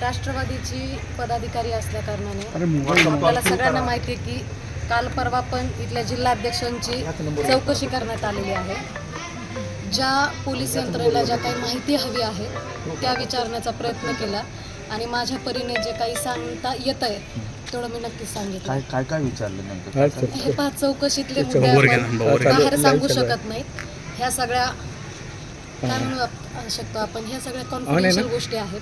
राष्ट्रवादीची पदाधिकारी असल्या कारणाने अरे मोबाईल आपल्याला सगळ्यांना माहिती आहे की काल परवा पण इथल्या जिल्हाध्यक्षांची चौकशी करण्यात आलेली आहे. ज्या पोलीस यंत्रणेला ज्या काही माहिती हवी आहे त्या विचारण्याचा प्रयत्न केला आणि माझ्या परीने जे काही सांगता येत आहे तेवढं मी नक्कीच सांगितलं. काय काय काय विचारलं नेमकं? हा, पाच चौकशीतले मुद्दे बाहेर सांगू शकत नाहीत. ह्या सगळ्या काय म्हणू शकतो आपण. ह्या सगळ्या कॉन्फिडेन्शियल गोष्टी आहेत.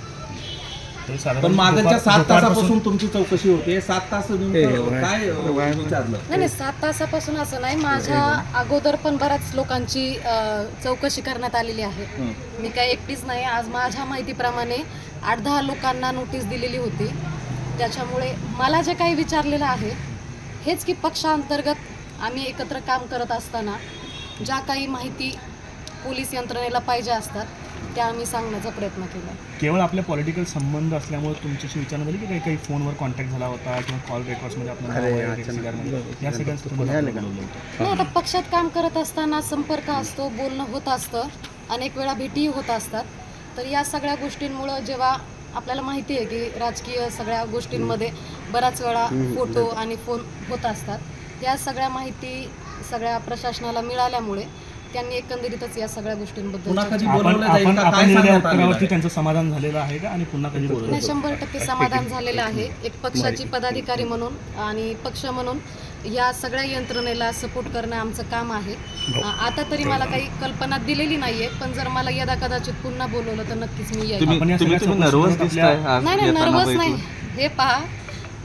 पण मागच्या सात तासापासून तुमची चौकशी होते. सात तास हे, काय विचारलं? नाही नाही सात तासापासून असं नाही. माझ्या अगोदर पण बऱ्याच लोकांची चौकशी करण्यात आलेली आहे. हं. मी काय एकटीच नाही. आज माझ्या माहितीप्रमाणे आठ दहा लोकांना नोटीस दिलेली होती. त्याच्यामुळे मला जे काही विचारलेलं आहे हेच की पक्षांतर्गत आम्ही एकत्र काम करत असताना ज्या काही माहिती पोलीस यंत्रणेला पाहिजे असतात त्या आम्ही सांगण्याचा प्रयत्न केला. केवळ आपले पॉलिटिकल संबंध असल्यामुळे तुमच्याशी विचारणा झाली की काही काही फोनवर कॉन्टॅक्ट झाला होता किंवा कॉल रेकॉर्ड्समध्ये. या नाही आता पक्षात काम करत असताना संपर्क असतो बोलणं होत असतं अनेक वेळा भेटीही होत असतात. तर या सगळ्या गोष्टींमुळं जेव्हा आपल्याला माहिती आहे की राजकीय सगळ्या गोष्टींमध्ये बऱ्याच वेळा फोटो आणि फोन होत असतात या सगळ्या माहिती सगळ्या प्रशासनाला मिळाल्यामुळे त्यांनी एकंदरीतच या सगळ्या गोष्टींबद्दल पुन्हा चर्चा कधी आपण बोलवलं जाईल आपण का? आपण काय दिलेल्या सांगण्यात आलेलं उत्तरावरती आहे? त्यांचं समाधान झालेलं आहे का? आणि पुन्हा कधी बोलवलं नाही शंभर टक्के समाधान झालेलं आहे. एक पक्षाची पदाधिकारी म्हणून आणि पक्ष म्हणून या सगळ्या यंत्रणेला सपोर्ट करणं आमचं काम आहे. अ, आता तरी मला काही कल्पना दिलेली नाहीये पण जर मला यदा कदाचित पुन्हा बोलवलं तर नक्कीच मी येईल तुम्ही आपण या तुम्ही सगळ्या तुम्ही नर्वस चौकशीत दिसताय आपल्या- आज नाही नाही येताना नर्वस. नाही. हे पहा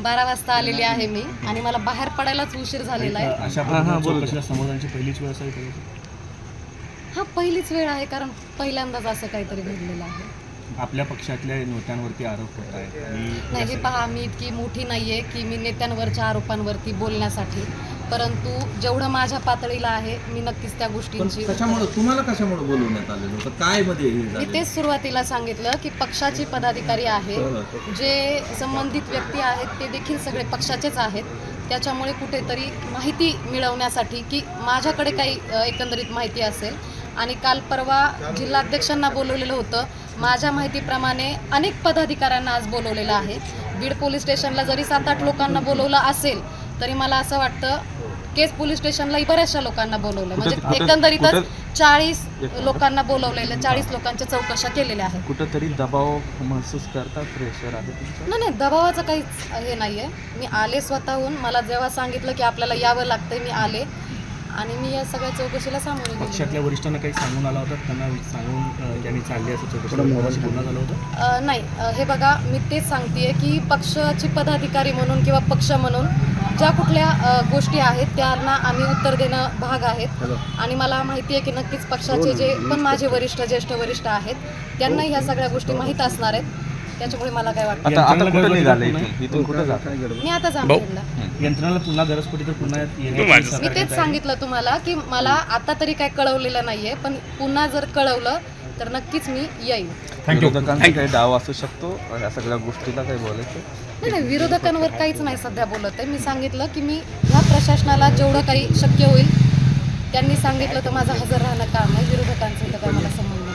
बारा वाजता आलेली आहे मी आणि मला बाहेर पडायलाच उशीर झालेला आहे. अशा हा, हा, पद्धतीने बोलू द्या. चौकशीला संबोधनाची पहिलीच वेळ असावी. हा पहिलीच वेळ आहे कारण पहिल्यांदाच असं काहीतरी घडलेलं आहे. आपल्या पक्षातल्या नेत्यांवरती आरोप होत आहे आणि नाही हे पहा मी इतकी मोठी नाहीये की मी नेत्यांवरच्या आरोपांवरती बोलण्यासाठी. परंतु जेवढं माझ्या पातळीला आहे मी नक्कीच त्या पण गोष्टींची कशामुळे तुम्हाला कशामुळे बोलवण्यात आलेलं होतं? काय मध्ये हे मी? तेच सुरुवातीला सांगितलं की पक्षाचे पदाधिकारी आहे. जे संबंधित व्यक्ती आहेत ते देखील सगळे पक्षाचेच आहेत. त्याच्यामुळे कुठेतरी माहिती मिळवण्यासाठी की माझ्याकडे काही एकंदरीत माहिती असेल आणि काल परवा जिल्हाध्यक्षांना बोलवलेलं होतं. माझ्या माहितीप्रमाणे अनेक पदाधिकाऱ्यांना आज बोलवलेलं आहे. बीड पोलीस स्टेशनला जरी सात आठ लोकांना बोलवलं असेल तरी मला असं वाटतं केस पोलीस स्टेशनलाही बऱ्याचशा लोकांना बोलवलं म्हणजे एकंदरीतच चाळीस लोकांना बोलवलेलं चाळीस लोकांच्या चौकशा केलेल्या आहेत. कुठंतरी दबाव महसूस करता प्रेशर आहे नाही नाही दबावाचं काहीच हे नाही आहे मी आले स्वतःहून. मला जेव्हा सांगितलं की आपल्याला यावं लागतंय मी आले. आणि मी या सगळ्या चौकशीला सामोरे गेले. पक्षातल्या वरिष्ठांना काही सांगून आला होता? त्यांना सांगून त्यांनी चालली असं चौकशी. कोणाशी बोलणं झालं होतं? अ, नाही. अ, हे बघा मी तेच सांगतेय की पक्षाची पदाधिकारी म्हणून किंवा पक्ष म्हणून ज्या कुठल्या अ, गोष्टी आहेत त्यांना आम्ही उत्तर देणं भाग आहेत. आणि मला माहिती आहे की नक्कीच पक्षाचे जे पण माझे वरिष्ठ ज्येष्ठ वरिष्ठ आहेत त्यांना ह्या सगळ्या गोष्टी माहीत असणार आहेत. त्याच्यामुळे मला काय वाटतं? आता कुठं निघालं नाही? इथून? इथून कुठं जात मी आता जामखेडला यंत्रणाला पुन्हा गरज पडली तर पुन्हा येण्याची मी तेच. सांगितलं तुम्हाला की मला आता तरी काय कळवलेलं नाहीये पण पुन्हा जर कळवलं तर नक्कीच मी येईन. विरोधकांचा काही डाव असू शकतो या सगळ्या गोष्टीला काही बोलायचं? नाही नाही विरोधकांवर काहीच नाही सध्या बोलत आहे. मी सांगितलं की मी ह्या प्रशासनाला जेवढं काही शक्य होईल त्यांनी सांगितलं तर माझं हजर राहणं काम आहे. विरोधकांचं तर काय मला संबंध नाही.